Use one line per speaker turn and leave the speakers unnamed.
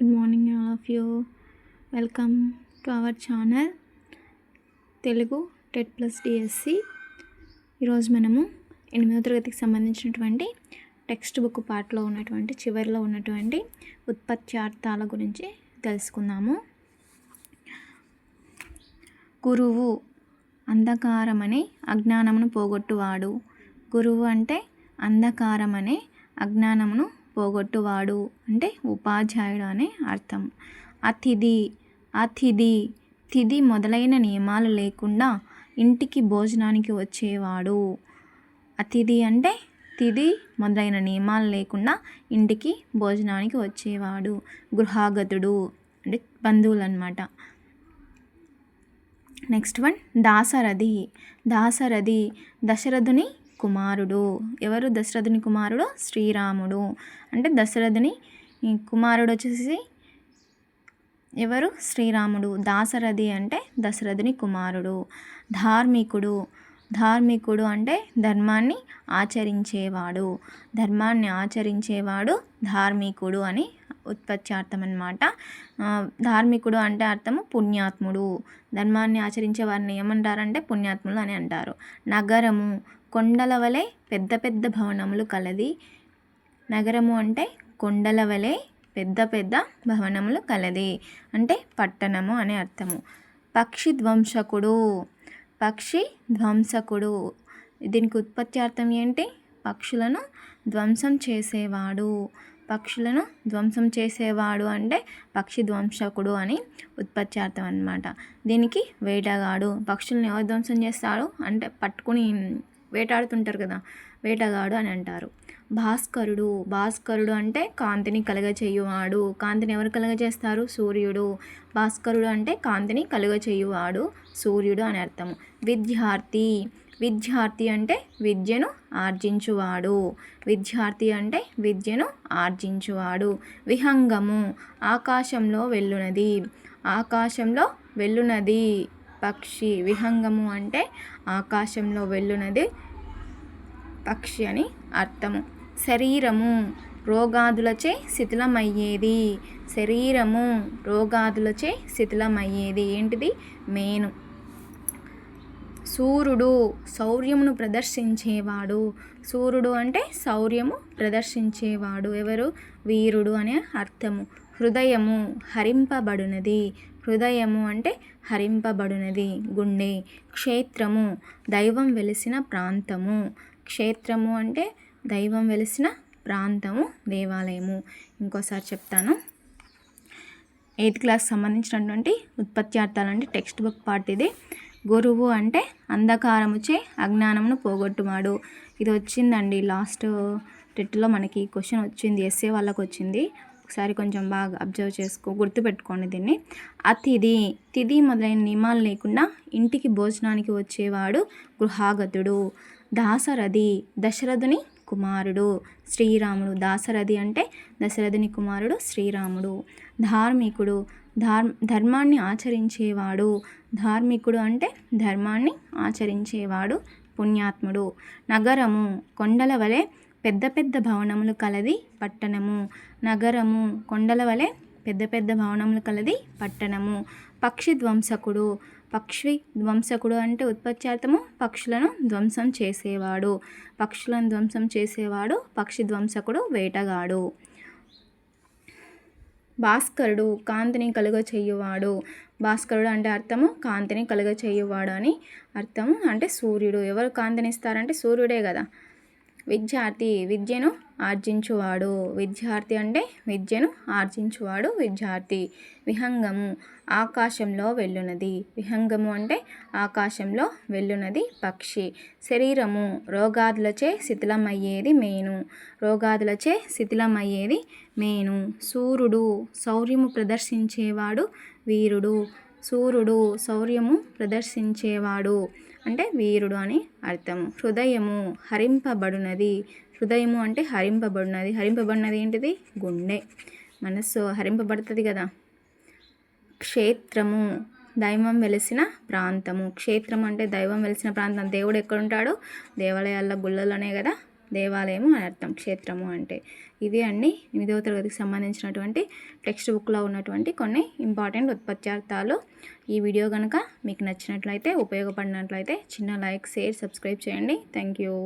Good morning all of you welcome to our channel Telugu TET plus DSC ఈరోజు మనము ఎనిమిదో తరగతికి సంబంధించినటువంటి టెక్స్ట్ బుక్ పార్ట్లో ఉన్నటువంటి చివరిలో ఉన్నటువంటి ఉత్పత్త్యార్థాల గురించి తెలుసుకుందాము. గురువు అంధకారమనే అజ్ఞానమును పోగొట్టువాడు. గురువు అంటే అంధకారమనే అజ్ఞానమును పోగొట్టువాడు అంటే ఉపాధ్యాయుడు అనే అర్థం. అతిథి అతిథి తిథి మొదలైన నియమాలు లేకుండా ఇంటికి భోజనానికి వచ్చేవాడు. అతిథి అంటే తిథి మొదలైన నియమాలు లేకుండా ఇంటికి భోజనానికి వచ్చేవాడు. గృహాగతుడు అంటే బంధువులు అనమాట నెక్స్ట్ వన్ దాసరథి. దాసరథి దశరథుని కుమారుడు. ఎవరు? దశరథుని కుమారుడు శ్రీరాముడు. అంటే దశరథుని కుమారుడు వచ్చేసి ఎవరు? శ్రీరాముడు. దాసరథి అంటే దశరథుని కుమారుడు. ధార్మికుడు. ధార్మికుడు అంటే ధర్మాన్ని ఆచరించేవాడు. ధర్మాన్ని ఆచరించేవాడు ధార్మికుడు అని ఉత్పత్తి అర్థం అనమాట ధార్మికుడు అంటే అర్థము పుణ్యాత్ముడు. ధర్మాన్ని ఆచరించే వారిని ఏమంటారంటే పుణ్యాత్ములు అని అంటారు. నగరము కొండల వలె పెద్ద పెద్ద భవనములు కలది. నగరము అంటే కొండల వలె పెద్ద పెద్ద భవనములు కలది. అంటే పట్టణము అనే అర్థము. పక్షి ధ్వంసకుడు. పక్షి ధ్వంసకుడు. దీనికి ఉత్పత్తి అర్థం ఏంటి? పక్షులను ధ్వంసం చేసేవాడు. పక్షులను ధ్వంసం చేసేవాడు అంటే పక్షి ధ్వంసకుడు అని ఉత్పత్తి అర్థం అనమాట దీనికి వేటగాడు. పక్షులను ఎవరు ధ్వంసం చేస్తాడు అంటే పట్టుకుని వేటాడుతుంటారు కదా వేటగాడు అని అంటారు. భాస్కరుడు భాస్కరుడు అంటే కాంతిని కలుగచేయువాడు. కాంతిని ఎవరు కలగజేస్తారు? సూర్యుడు. భాస్కరుడు అంటే కాంతిని కలుగచేయువాడు సూర్యుడు అని అర్థం విద్యార్థి. విద్యార్థి అంటే విద్యను ఆర్జించువాడు. విద్యార్థి అంటే విద్యను ఆర్జించువాడు. విహంగము. ఆకాశంలో వెళ్ళునది. ఆకాశంలో వెళ్ళునది. పక్షి విహంగము అంటే ఆకాశంలో వెళ్ళునది పక్షి అని అర్థము. శరీరము రోగాదులచే శిథిలమయ్యేది. శరీరము రోగాదులచే శిథిలమయ్యేది. ఏంటిది? మేను. సూర్యుడు శౌర్యమును ప్రదర్శించేవాడు. సూర్యుడు అంటే శౌర్యము ప్రదర్శించేవాడు. ఎవరు? వీరుడు అనే అర్థము. హృదయము హరింపబడునది. హృదయము అంటే హరింపబడునది. గుండె క్షేత్రము దైవం వెలిసిన ప్రాంతము. క్షేత్రము అంటే దైవం వెలిసిన ప్రాంతము దేవాలయము. ఇంకోసారి చెప్తాను. ఎయిత్ క్లాస్ సంబంధించినటువంటి ఉత్పత్త్యార్థాలు అంటే టెక్స్ట్ బుక్ పార్ట్ ఇది. గురువు అంటే అంధకారముచే అజ్ఞానమును పోగొట్టువాడు. ఇది వచ్చిందండి లాస్ట్ టెట్లో మనకి క్వశ్చన్ వచ్చింది. ఎస్ఏ వాళ్ళకి వచ్చింది ఒకసారి కొంచెం బాగా అబ్జర్వ్ చేసుకో గుర్తుపెట్టుకోండి దీన్ని. అతిథి తిథి మొదలైన నియమాలు లేకుండా ఇంటికి భోజనానికి వచ్చేవాడు గృహాగతుడు దాసరథి దశరథుని కుమారుడు. శ్రీరాముడు దాసరథి అంటే దశరథుని కుమారుడు శ్రీరాముడు. ధార్మికుడు ధార్ ధర్మాన్ని ఆచరించేవాడు. ధార్మికుడు అంటే ధర్మాన్ని ఆచరించేవాడు పుణ్యాత్ముడు. నగరము కొండల వలె పెద్ద పెద్ద భవనములు కలది పట్టణము. నగరము కొండల వలె పెద్ద పెద్ద భవనములు కలది పట్టణము. పక్షి ధ్వంసకుడు. పక్షి ధ్వంసకుడు అంటే ఉత్పత్త్యార్థము పక్షులను ధ్వంసం చేసేవాడు. పక్షులను ధ్వంసం చేసేవాడు పక్షి ధ్వంసకుడు వేటగాడు. భాస్కరుడు కాంతిని కలుగ చేయువాడు. భాస్కరుడు అంటే అర్థము కాంతిని కలుగ చేయువాడు అని అర్థము అంటే సూర్యుడు. ఎవరు కాంతిని ఇస్తారంటే సూర్యుడే కదా. విద్యార్థి విద్యను ఆర్జించువాడు. విద్యార్థి అంటే విద్యను ఆర్జించువాడు విద్యార్థి. విహంగము ఆకాశంలో వెళ్ళునది. విహంగము అంటే ఆకాశంలో వెళ్ళునది పక్షి. శరీరము రోగాదులచే శిథిలమయ్యేది మేను. రోగాదులచే శిథిలమయ్యేది మేను. సూర్యుడు శౌర్యము ప్రదర్శించేవాడు వీరుడు. సూర్యుడు శౌర్యము ప్రదర్శించేవాడు. అంటే వీరుడు అని అర్థము. హృదయము హరింపబడినది. హృదయము అంటే హరింపబడినది. హరింపబడినది ఏంటిది? గుండె. మనస్సు హరింపబడుతుంది కదా. క్షేత్రము దైవం వెలిసిన ప్రాంతము. క్షేత్రం అంటే దైవం వెలిసిన ప్రాంతం. దేవుడు ఎక్కడుంటాడు? దేవాలయాల్లో గుళ్ళలోనే కదా. దేవాలయము అని అర్థం క్షేత్రము అంటే. ఇవి అన్ని ఎనిమిదవ తరగతికి సంబంధించినటువంటి టెక్స్ట్ బుక్లో ఉన్నటువంటి కొన్ని ఇంపార్టెంట్ ఉత్పత్త్యార్థాలు. ఈ వీడియో కనుక మీకు నచ్చినట్లయితే ఉపయోగపడినట్లయితే చిన్న లైక్ షేర్ సబ్స్క్రైబ్ చేయండి. Thank you.